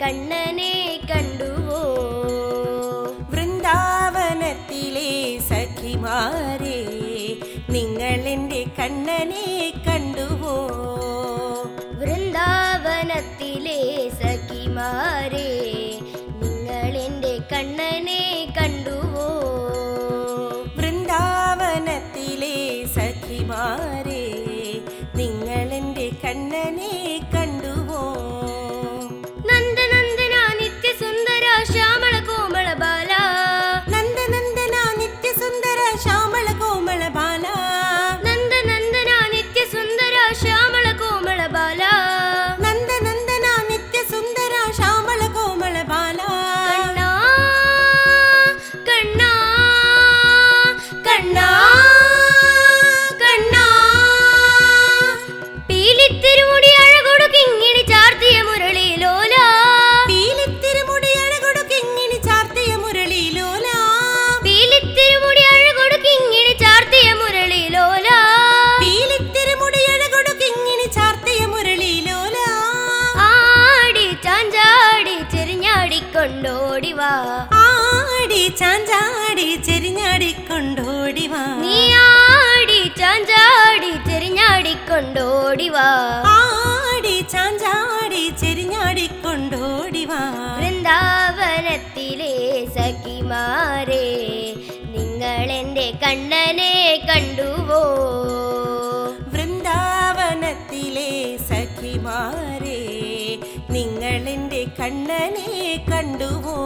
കണ്ണനെ കണ്ടുവോ? വൃന്ദാവനത്തിലെ സഖിമാരെ നിങ്ങൾ എന്റെ കണ്ണനെ കണ്ടുവോ? വൃന്ദാവനത്തിലെ സഖിമാരെ പീലിത്തിരുമുടി അഴകൊടു കിങ്ങിണി ചാർത്തിയ മുരളി ലോല. പീലിത്തിരുമുടി അഴകൊടു കിങ്ങിണി ചാർത്തിയ മുരളി ലോല. പീലിത്തിരുമുടി അഴകൊടു കിങ്ങിണി ചാർത്തിയ മുരളി ലോല. പീലിത്തിരുമുടി അഴകൊടു കിങ്ങിണി ചാർത്തിയ മുരളി ലോല. ആടി ചാഞ്ചാടി ചെരിഞ്ഞാടിക്കൊണ്ടോടി വാ. ആടി ചാഞ്ചാടി ചെരിഞ്ഞാടിക്കൊണ്ടോടി വാ. നീ ആടി ചാഞ്ചാടി വൃന്ദാവനത്തിലെ സഖിമാരെ നിങ്ങൾ എന്റെ കണ്ണനെ കണ്ടുവോ? വൃന്ദാവനത്തിലെ സഖിമാരെ നിങ്ങൾ എന്റെ കണ്ണനെ കണ്ടുവോ?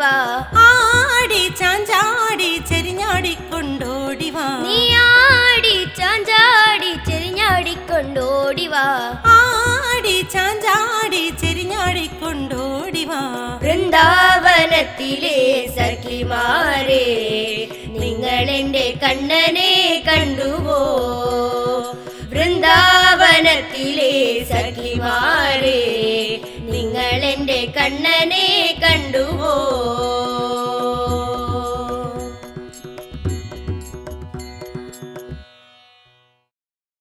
വാ ആടി ചാഞ്ചാടി ചെരിഞ്ഞാടിക്കൊണ്ടോടി വാ നീ ആടി ചാഞ്ചാടി ചെറിഞ്ഞാടിക്കൊണ്ടോടി വാ ആടി ചാഞ്ചാടി ചെരിഞ്ഞാടിക്കൊണ്ടോടി വാ വൃന്ദാവനത്തിലെ സഖിമാരെ നിങ്ങൾ എന്റെ കണ്ണനെ കണ്ടുവോ? വൃന്ദാവനത്തിലെ സഖിമാരെ എന്റെ കണ്ണനെ കണ്ടുവോ?